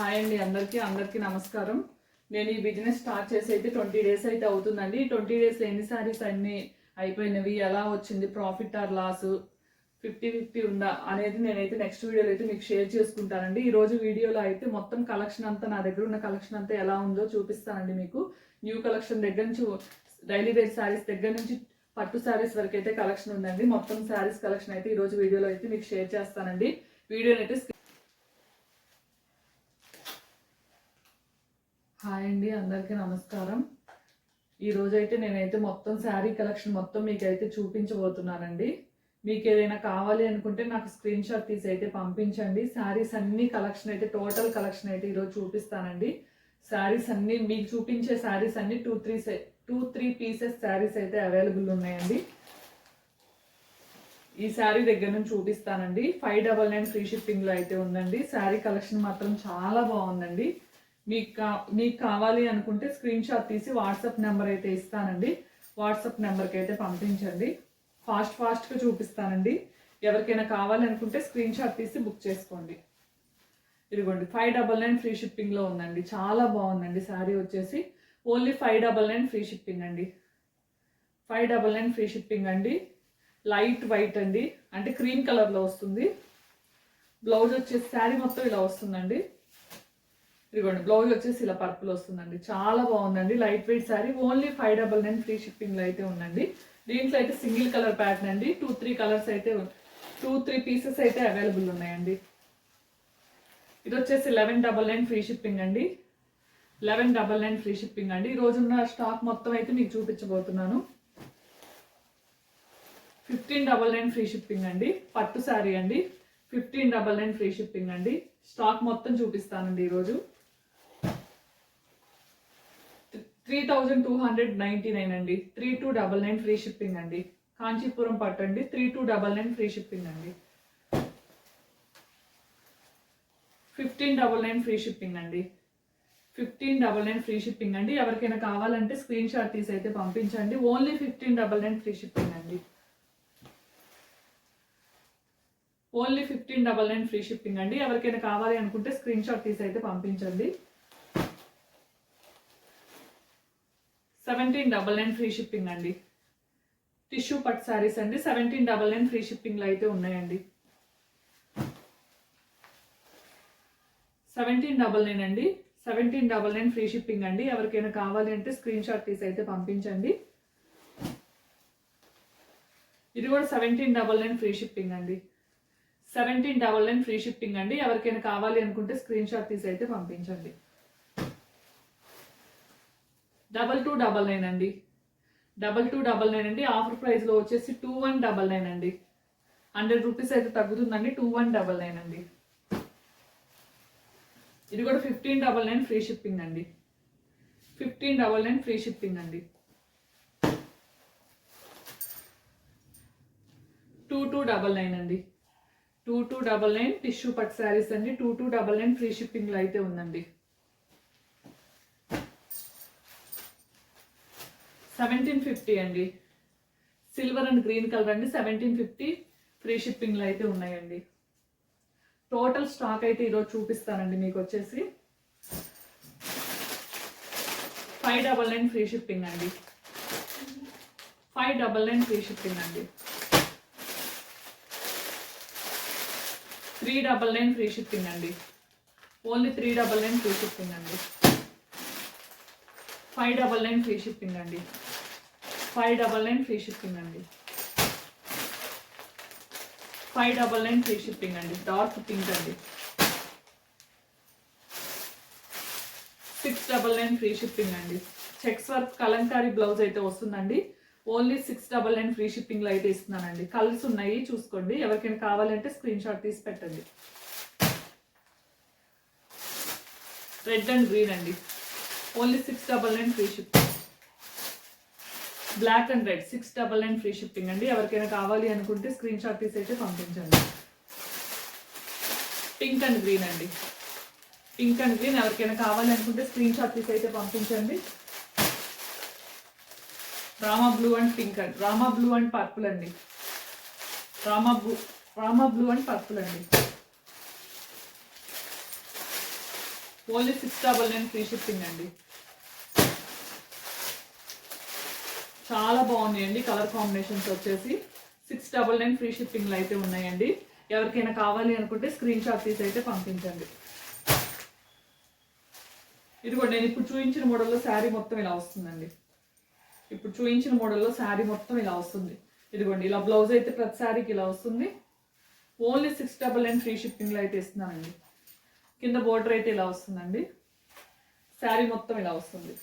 Hi అండి అందరికీ అందరికీ నమస్కారం. నేను ఈ బిజినెస్ స్టార్ట్ చేసి అయితే ట్వంటీ డేస్ అయితే అవుతుందండి. ట్వంటీ డేస్ ఎన్ని సారీస్ అన్ని అయిపోయినవి ఎలా వచ్చింది profit or loss fifty fifty ఉందా అనేది నేనైతే నెక్స్ట్ వీడియోలో అయితే మీకు షేర్ చేసుకుంటానండి. ఈ రోజు వీడియోలో అయితే మొత్తం కలెక్షన్ అంతా నా దగ్గర ఉన్న కలెక్షన్ అంతా ఎలా ఉందో చూపిస్తానండి మీకు. న్యూ కలెక్షన్ దగ్గర నుంచి డైలీ వేర్ శారీస్ దగ్గర నుంచి పట్టు శారీస్ వరకు అయితే కలెక్షన్ ఉందండి. మొత్తం శారీస్ కలెక్షన్ అయితే ఈ రోజు వీడియోలో అయితే మీకు షేర్ చేస్తానండి. వీడియోని అయితే హాయ్ అండి అందరికీ నమస్కారం. ఈరోజు అయితే నేనైతే మొత్తం శారీ కలెక్షన్ మొత్తం మీకైతే చూపించబోతున్నానండి. మీకు ఏదైనా కావాలి అనుకుంటే నాకు స్క్రీన్ షాట్ తీసి అయితే పంపించండి. శారీస్ అన్ని కలెక్షన్ అయితే టోటల్ కలెక్షన్ అయితే ఈరోజు చూపిస్తానండి. శారీస్ అన్ని మీకు చూపించే శారీస్ అన్ని two three two three pieces saris అయితే అవైలబుల్ ఉన్నాయండి. ఈ శారీ దగ్గర నుంచి చూపిస్తానండి. ఫైవ్ డబల్ నైన్ ఫ్రీ షిప్పింగ్లో అయితే ఉందండి. శారీ కలెక్షన్ మాత్రం చాలా బాగుందండి. మీకు కా మీకు కావాలి అనుకుంటే స్క్రీన్ షాట్ తీసి వాట్సాప్ నెంబర్ అయితే ఇస్తానండి. వాట్సాప్ నెంబర్కి అయితే పంపించండి. ఫాస్ట్ ఫాస్ట్గా చూపిస్తానండి. ఎవరికైనా కావాలి అనుకుంటే స్క్రీన్ షాట్ తీసి బుక్ చేసుకోండి. ఇదిగోండి ఫైవ్ డబల్ నైన్ ఫ్రీ షిప్పింగ్లో ఉందండి. చాలా బాగుందండి శారీ వచ్చేసి. Only five double nine free shipping అండి. Five double nine free shipping అండి. లైట్ వైట్ అండి. అంటే క్రీమ్ కలర్లో వస్తుంది. బ్లౌజ్ వచ్చేసి శారీ మొత్తం ఇలా వస్తుందండి. ఇదిగోండి బ్లౌజ్ వచ్చేసి ఇలా పర్పుల్ వస్తుందండి. చాలా బాగుందండి. Light weight sari only five double nine free షిప్పింగ్లో అయితే ఉందండి. దీంట్లో అయితే సింగిల్ కలర్ ప్యాటర్న్ అండి. టూ త్రీ కలర్స్ అయితే టూ త్రీ పీసెస్ అయితే అవైలబుల్ ఉన్నాయండి. ఇది వచ్చేసి eleven double nine free shipping అండి. Eleven double nine free shipping అండి. ఈ రోజున్న స్టాక్ మొత్తం అయితే మీకు చూపించబోతున్నాను. Fifteen double nine free shipping అండి. పట్టు శారీ అండి. Fifteen double nine free shipping అండి. స్టాక్ మొత్తం చూపిస్తానండి ఈరోజు three thousand two hundred ninety nine అండి. Three two double nine free shipping అండి. కాంచీపురం పట్టండి. Three two double nine free shipping అండి. Fifteen double nine free shipping అండి. Fifteen double nine free shipping అండి. ఎవరికైనా కావాలంటే స్క్రీన్ షాట్ తీసి అయితే పంపించండి. Only fifteen double nine free shipping అండి. Only fifteen double nine free shipping అండి. ఎవరికైనా కావాలి అనుకుంటే స్క్రీన్ షాట్ తీసి అయితే పంపించండి. Seventeen double nine free shipping అండి. టిష్యూ పట్ శారీస్ అండి. సెవెంటీన్ డబల్ నైన్ ఫ్రీ షిప్పింగ్లో అయితే ఉన్నాయండి. సెవెంటీన్ డబల్ నైన్ అండి. Seventeen double nine free shipping అండి. ఎవరికైనా కావాలి అంటే స్క్రీన్ షాట్ తీసి అయితే పంపించండి. ఇది కూడా seventeen double nine free shipping అండి. Seventeen double nine free shipping అండి. ఎవరికైనా కావాలి అనుకుంటే స్క్రీన్ షాట్ తీసి అయితే పంపించండి. డబల్ టూ డబల్ నైన్ అండి. డబల్ టూ డబల్ నైన్ అండి. ఆఫర్ ప్రైస్లో వచ్చేసి టూ వన్ డబల్ నైన్ అండి. హండ్రెడ్ రూపీస్ అయితే తగ్గుతుందండి. టూ వన్ డబల్ నైన్ అండి. ఇది కూడా fifteen double nine free shipping అండి. Fifteen double nine free shipping అండి. టూ టూ డబల్ నైన్ అండి. Two two double nine tissue పట్ శారీస్ అండి. Two two double nine free షిప్పింగ్లో అయితే ఉందండి. సెవెంటీన్ ఫిఫ్టీ అండి. సిల్వర్ అండ్ గ్రీన్ కలర్ అండి. సెవెంటీన్ ఫిఫ్టీ ఫ్రీ షిప్పింగ్లో అయితే ఉన్నాయండి. టోటల్ స్టాక్ అయితే ఈరోజు చూపిస్తానండి మీకు వచ్చేసి. Five double nine free shipping అండి. Five double nine free shipping అండి. Three double nine free shipping అండి. Only three double nine free shipping అండి. Five double nine free shipping అండి. Five double nine free shipping అండి. Five double nine free shipping అండి. Dark pink అండి. Six double nine free shipping అండి. Checks work Kalamkari blouse అయితే వస్తుందండి. Only six double nine free షిప్పింగ్లో అయితే ఇస్తున్నానండి. కలర్స్ ఉన్నాయి చూసుకోండి. ఎవరికైనా కావాలంటే స్క్రీన్ షాట్ తీసి పెట్టండి. రెడ్ అండ్ గ్రీన్ అండి. Only six double nine free shipping. Black and red six double nine free shipping అండి. ఎవరికైనా కావాలి అనుకుంటే స్క్రీన్ షాట్ తీసి అయితే పంపించండి. పింక్ అండ్ గ్రీన్ అండి. పింక్ అండ్ గ్రీన్ ఎవరికైనా కావాలి అనుకుంటే స్క్రీన్ షాట్ తీసి అయితే పంపించండి. Rama blue and pink and. Rama blue and purple అండి. Rama blue Rama blue and purple అండి. Only six double nine free shipping అండి. చాలా బాగున్నాయండి. కలర్ కాంబినేషన్స్ వచ్చేసి సిక్స్ డబల్ నైన్ ఫ్రీ షిప్పింగ్లు అయితే ఉన్నాయండి. ఎవరికైనా కావాలి అనుకుంటే స్క్రీన్ షాట్ తీసి అయితే పంపించండి. ఇదిగోండి నేను ఇప్పుడు చూపించిన మోడల్లో శారీ మొత్తం ఇలా వస్తుందండి. ఇప్పుడు చూపించిన మోడల్లో శారీ మొత్తం ఇలా వస్తుంది. ఇదిగోండి ఇలా బ్లౌజ్ అయితే ప్రతి శారీకి ఇలా వస్తుంది. Only six double nine free షిప్పింగ్లో అయితే ఇస్తున్నానండి. కింద బోర్డర్ అయితే ఇలా వస్తుందండి. శారీ మొత్తం ఇలా వస్తుంది.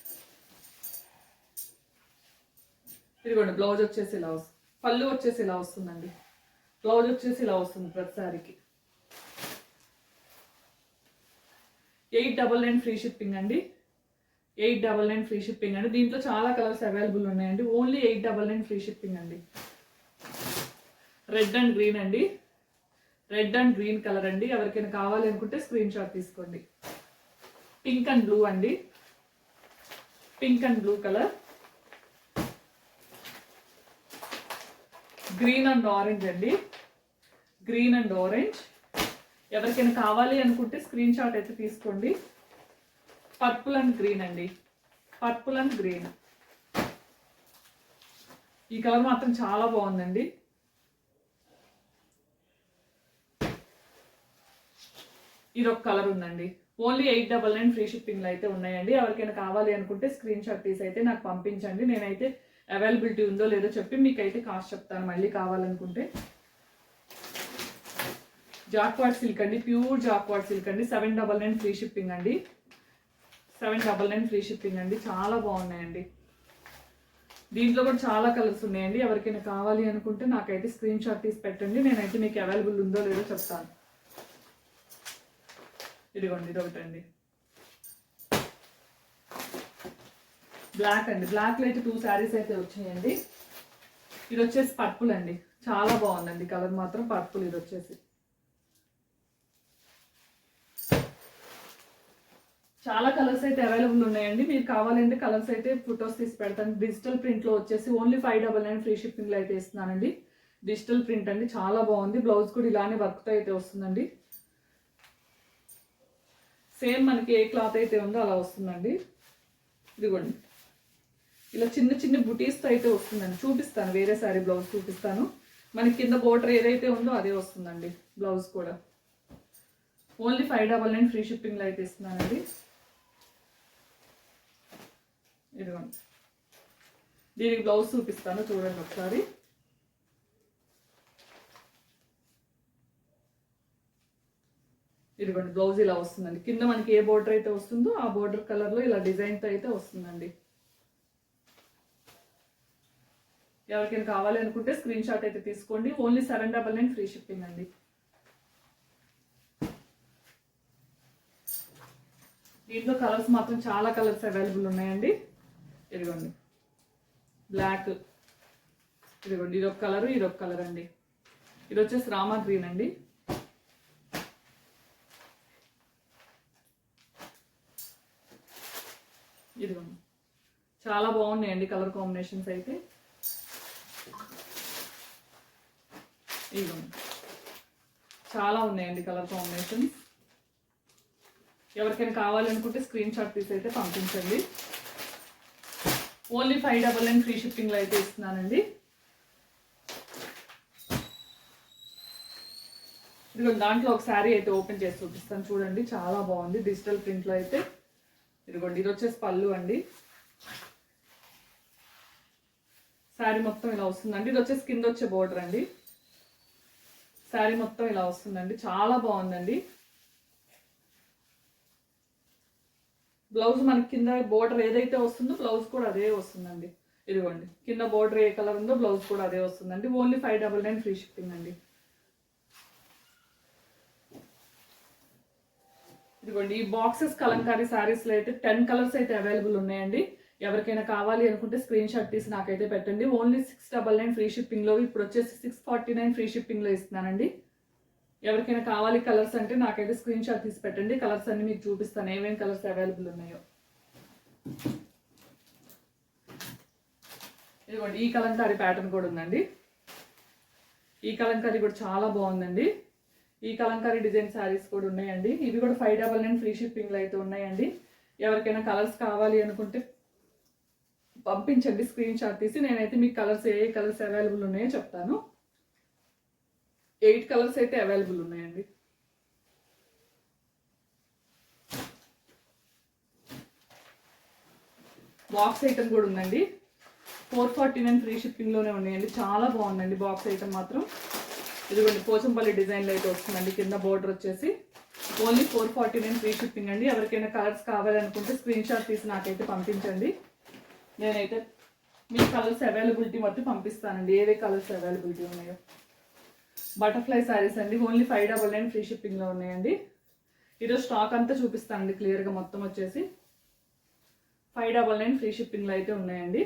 ఇదిగోండి బ్లౌజ్ వచ్చేసి ఇలా వస్తుంది. పళ్ళు వచ్చేసి ఇలా వస్తుందండి. బ్లౌజ్ వచ్చేసి ఇలా వస్తుంది ప్రతిసారికి. Eight double nine free shipping అండి. Eight double nine free shipping అండి. దీంట్లో చాలా కలర్స్ అవైలబుల్ ఉన్నాయండి. Only eight double nine free shipping అండి. రెడ్ అండ్ గ్రీన్ అండి. రెడ్ అండ్ గ్రీన్ కలర్ అండి. ఎవరికైనా కావాలి అనుకుంటే స్క్రీన్ షాట్ తీసుకోండి. పింక్ అండ్ బ్లూ అండి. Pink and blue colour. Green and orange అండి. గ్రీన్ అండ్ ఆరెంజ్ ఎవరికైనా కావాలి అనుకుంటే స్క్రీన్ షాట్ అయితే తీసుకోండి. పర్పుల్ అండ్ గ్రీన్ అండి. పర్పుల్ అండ్ గ్రీన్ ఈ కలర్ మాత్రం చాలా బాగుందండి. ఇది ఒక కలర్ ఉందండి only eight double nine free షిప్పింగ్లో అయితే ఉన్నాయండి. ఎవరికైనా కావాలి అనుకుంటే స్క్రీన్ షాట్ తీసి అయితే నాకు పంపించండి. నేనైతే అవైలబిలిటీ ఉందో లేదో చెప్పి మీకు అయితే కాస్ట్ చెప్తాను. మళ్ళీ కావాలనుకుంటే జాక్వాడ్ సిల్క్ అండి. ప్యూర్ జాక్వాడ్ సిల్క్ అండి. Seven double nine free shipping అండి. Seven double nine free shipping అండి. చాలా బాగున్నాయండి. దీంట్లో కూడా చాలా కలర్స్ ఉన్నాయండి. ఎవరికైనా కావాలి అనుకుంటే నాకైతే స్క్రీన్ షాట్ తీసి పెట్టండి. నేనైతే మీకు అవైలబుల్ ఉందో లేదో చెప్తాను. ఇదిగోండి ఇది ఒకటండి బ్లాక్ అండి. బ్లాక్లో అయితే టూ శారీస్ అయితే వచ్చాయండి ఇది వచ్చేసి పర్పుల్ అండి. చాలా బాగుందండి. కలర్ మాత్రం పర్పుల్ ఇది వచ్చేసి. చాలా కలర్స్ అయితే అవైలబుల్ ఉన్నాయండి. మీరు కావాలంటే కలర్స్ అయితే ఫొటోస్ తీసి పెడతాను. డిజిటల్ ప్రింట్లో వచ్చేసి only five double nine free షిప్పింగ్లో అయితే ఇస్తున్నానండి. డిజిటల్ ప్రింట్ అండి. చాలా బాగుంది. బ్లౌజ్ కూడా ఇలానే వర్క్తో అయితే వస్తుందండి. సేమ్ మనకి ఏ క్లాత్ అయితే ఉందో అలా వస్తుందండి. ఇదిగోండి. ఇలా చిన్న చిన్న బుటీస్తో అయితే వస్తుందండి. చూపిస్తాను వేరే సారీ బ్లౌజ్ చూపిస్తాను. మనకి కింద బోర్డర్ ఏదైతే ఉందో అదే వస్తుందండి బ్లౌజ్ కూడా. Only five double nine free షిప్పింగ్లో అయితే ఇస్తున్నానండి. ఇదిగోండి. దీనికి బ్లౌజ్ చూపిస్తాను చూడండి ఒకసారి. ఇదిగోండి బ్లౌజ్ ఇలా వస్తుందండి. కింద మనకి ఏ బోర్డర్ అయితే వస్తుందో ఆ బోర్డర్ కలర్లో ఇలా డిజైన్తో అయితే వస్తుందండి. ఎవరికైనా కావాలి అనుకుంటే స్క్రీన్ షాట్ అయితే తీసుకోండి. Only seven double nine free shipping అండి. దీంట్లో కలర్స్ మాత్రం చాలా కలర్స్ అవైలబుల్ ఉన్నాయండి. ఇదిగోండి. బ్లాక్ ఇదిగోండి. ఇది ఒక కలర్ ఇదొక కలర్ అండి. ఇది వచ్చేసి రామా గ్రీన్ అండి. ఇదిగోండి. చాలా బాగున్నాయండి కలర్ కాంబినేషన్స్ అయితే. ఇదిగోండి చాలా ఉన్నాయండి కలర్ కాంబినేషన్స్. ఎవరికైనా కావాలనుకుంటే స్క్రీన్ షాట్ తీసి అయితే పంపించండి. Only five double nine free షిప్పింగ్లో అయితే ఇస్తున్నానండి. ఇదిగో దాంట్లో ఒక శారీ అయితే ఓపెన్ చేసి చూపిస్తాను. చూడండి చాలా బాగుంది. డిజిటల్ ప్రింట్లో అయితే. ఇదిగోండి ఇది వచ్చేసి పళ్ళు అండి. శారీ మొత్తం ఇలా వస్తుందండి. ఇది వచ్చేసి కింద వచ్చే బోర్డర్ అండి. శారీ మొత్తం ఇలా వస్తుందండి. చాలా బాగుందండి. బ్లౌజ్ మనకి కింద బోర్డర్ ఏదైతే వస్తుందో బ్లౌజ్ కూడా అదే వస్తుందండి. ఇదిగోండి. కింద బోర్డర్ ఏ కలర్ ఉందో బ్లౌజ్ కూడా అదే వస్తుందండి. Only five double nine free shipping అండి. ఇదిగోండి. ఈ బాక్సెస్ కలంకారీ శారీస్లో అయితే టెన్ కలర్స్ అయితే అవైలబుల్ ఉన్నాయండి. ఎవరికైనా కావాలి అనుకుంటే స్క్రీన్ షాట్ తీసి నాకైతే పెట్టండి. Only six double nine free షిప్పింగ్లో ఇప్పుడు వచ్చేసి సిక్స్ ఫార్టీ నైన్ ఫ్రీ షిప్పింగ్లో ఇస్తున్నానండి. ఎవరికైనా కావాలి కలర్స్ అంటే నాకైతే స్క్రీన్ షాట్ తీసి పెట్టండి. కలర్స్ అన్ని మీకు చూపిస్తాను. ఏమేమి కలర్స్ అవైలబుల్ ఉన్నాయో. ఇదిగోండి ఈ కలంకారీ ప్యాటర్న్ కూడా ఉందండి. ఈ కలంకారీ కూడా చాలా బాగుందండి. ఈ కలంకారీ డిజైన్ శారీస్ కూడా ఉన్నాయండి. ఇవి కూడా ఫైవ్ డబల్ నైన్ ఫ్రీ షిప్పింగ్లో అయితే ఉన్నాయండి. ఎవరికైనా కలర్స్ కావాలి అనుకుంటే పంపించండి స్క్రీన్ షాట్ తీసి నేనైతే మీకు కలర్స్ ఏ ఏ కలర్స్ అవైలబుల్ ఉన్నాయో చెప్తాను. ఎయిట్ కలర్స్ అయితే అవైలబుల్ ఉన్నాయండి. బాక్స్ ఐటమ్ కూడా ఉందండి. ఫోర్ ఫార్టీ నైన్ ఫ్రీ షిప్పింగ్లోనే ఉన్నాయండి. చాలా బాగుందండి బాక్స్ ఐటమ్ మాత్రం. ఇదిగోండి పోచంపల్లి డిజైన్లో అయితే వస్తుందండి. కింద బోర్డర్ వచ్చేసి only four forty nine free shipping అండి. ఎవరికైనా కలర్స్ కావాలనుకుంటే స్క్రీన్ షాట్ తీసి నాకైతే పంపించండి. నేనైతే మీ కలర్స్ అవైలబిలిటీ మొత్తం పంపిస్తానండి. ఏవే కలర్స్ అవైలబిలిటీ ఉన్నాయో. బటర్ఫ్లై శారీస్ అండి. Only five double nine free షిప్పింగ్లో ఉన్నాయండి. ఈరోజు స్టాక్ అంతా చూపిస్తానండి క్లియర్గా మొత్తం వచ్చేసి. ఫైవ్ డబల్ నైన్ ఫ్రీ షిప్పింగ్లో అయితే ఉన్నాయండి.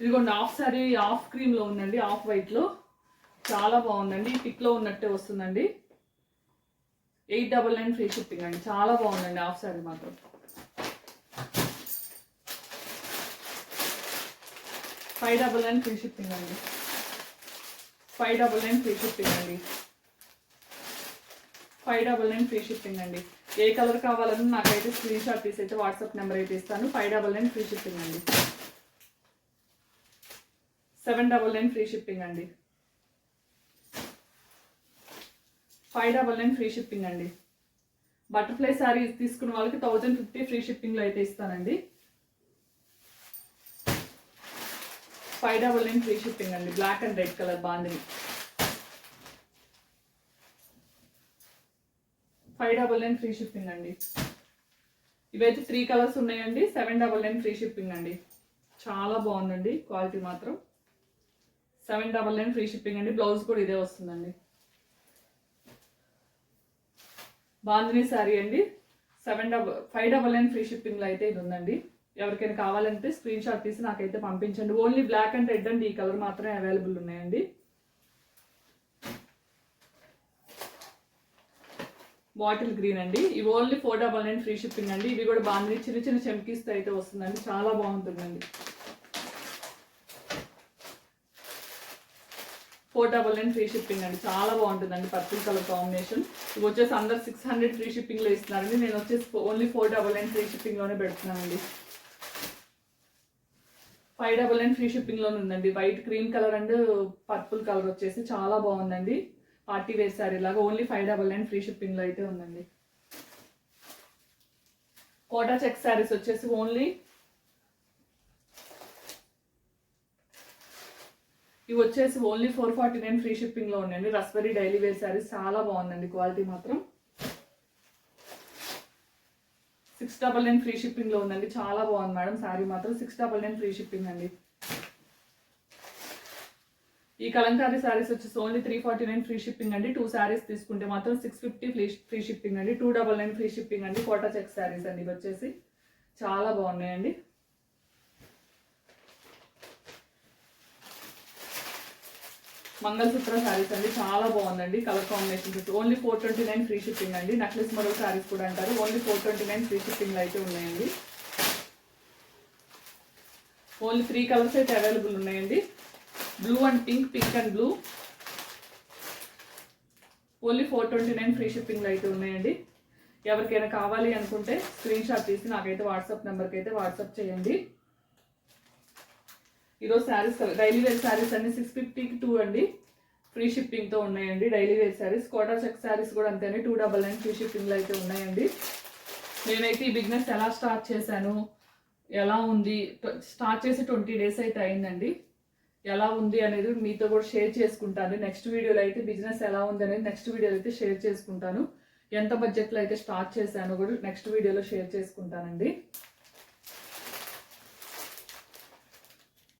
ఇదిగోండి హాఫ్ సారీ హాఫ్ క్రీమ్లో ఉందండి. హాఫ్ వైట్లో చాలా బాగుందండి. టిక్లో పిక్లో ఉన్నట్టే వస్తుందండి. Eight double nine free shipping అండి. చాలా బాగుందండి హాఫ్ సారీ మాత్రం. Five double nine free shipping అండి. Five double nine free shipping అండి. Five double nine free shipping అండి. ఏ కలర్ కావాలని నాకైతే స్క్రీన్ షాట్ తీసి అయితే వాట్సాప్ నెంబర్ అయితే ఇస్తాను. Five double nine free shipping అండి. Seven double nine free shipping అండి. Five double nine free shipping అండి. బటర్ఫ్లై శారీ తీసుకున్న వాళ్ళకి థౌజండ్ ఫిఫ్టీ ఫ్రీ షిప్పింగ్లో అయితే ఇస్తానండి. Five double nine free shipping అండి. Black and red colour bandhani five double nine free shipping అండి. ఇవైతే త్రీ కలర్స్ ఉన్నాయండి. Seven double nine free shipping అండి. చాలా బాగుందండి. క్వాలిటీ మాత్రం. Seven double nine free shipping అండి. బ్లౌజ్ కూడా ఇదే వస్తుందండి. బాందిని శారీ అండి. Seven double five double nine free షిప్పింగ్లో అయితే ఇది ఉందండి. ఎవరికైనా కావాలంటే స్క్రీన్ షాట్ తీసి నాకైతే పంపించండి. Only black and red and. ఈ కలర్ మాత్రమే అవైలబుల్ ఉన్నాయండి. బాటిల్ గ్రీన్ అండి. ఇవి only four double nine free shipping అండి. ఇవి కూడా బాగుంది చిన్న చిన్న చెమ్కీస్తో అయితే వస్తుందండి. చాలా బాగుంటుందండి. Four double nine free shipping అండి. చాలా బాగుంటుందండి పర్పుల్ కలర్ కాంబినేషన్ ఇవి వచ్చేసి అందరు సిక్స్ హండ్రెడ్ ఫ్రీ షిప్పింగ్లో ఇస్తున్నారండి. నేను వచ్చేసి only four double nine free షిప్పింగ్లోనే పెడుతున్నానండి. ఫైవ్ డబల్ నైన్ ఫ్రీ షిప్పింగ్లోనే ఉందండి. White cream colour and purple colour వచ్చేసి చాలా బాగుందండి. పార్టీ వేర్ శారీ లాగా only five double nine free షిప్పింగ్లో అయితే ఉందండి. కోటా చెక్ శారీస్ వచ్చేసి ఓన్లీ ఇవి వచ్చేసి only four forty nine free షిప్పింగ్లో ఉందండి రస్బెరీ డైలీ వేర్ శారీస్ చాలా బాగుందండి క్వాలిటీ మాత్రం. సిక్స్ డబల్ నైన్ ఫ్రీ షిప్పింగ్లో ఉందండి. చాలా బాగుంది మేడం. శారీ మాత్రం six double nine free shipping అండి. ఈ కలంకారీ శారీస్ వచ్చేసి only three forty nine free shipping అండి. టూ శారీస్ తీసుకుంటే మాత్రం six fifty free free shipping అండి. Two double nine free shipping అండి. కోటా చెక్ శారీస్ అండి ఇవి వచ్చేసి. చాలా బాగున్నాయండి. మంగళసూత్ర శారీస్ అండి చాలా బాగుందండి colour combination only four twenty nine free shipping అండి. నెక్లెస్ మరో శారీస్ కూడా అంటారు. Only four twenty nine free షిప్పింగ్లో అయితే ఉన్నాయండి. ఓన్లీ త్రీ కలర్స్ అయితే అవైలబుల్ ఉన్నాయండి. Blue and pink pink and blue only four twenty nine free షిప్పింగ్లో అయితే ఉన్నాయండి. ఎవరికైనా కావాలి అనుకుంటే స్క్రీన్ షాట్ తీసి నాకైతే వాట్సాప్ నెంబర్కి అయితే వాట్సాప్ చేయండి. ఈరోజు శారీస్ డైలీ వేర్ శారీస్ అన్ని సిక్స్ ఫిఫ్టీకి టూ అండి. ఫ్రీ షిప్పింగ్తో ఉన్నాయండి daily wear saris. Kota check saris కూడా అంతేనే టూ డబల్ నైన్ ఫ్రీ షిప్పింగ్లో అయితే ఉన్నాయండి. నేనైతే ఈ బిజినెస్ ఎలా స్టార్ట్ చేశాను ఎలా ఉంది స్టార్ట్ చేసి ట్వంటీ డేస్ అయితే అయిందండి. ఎలా ఉంది అనేది మీతో కూడా షేర్ చేసుకుంటాను. నెక్స్ట్ వీడియోలో అయితే బిజినెస్ ఎలా ఉంది అనేది నెక్స్ట్ వీడియోలో అయితే షేర్ చేసుకుంటాను. ఎంత బడ్జెట్లో అయితే స్టార్ట్ చేశానో కూడా నెక్స్ట్ వీడియోలో షేర్ చేసుకుంటానండి.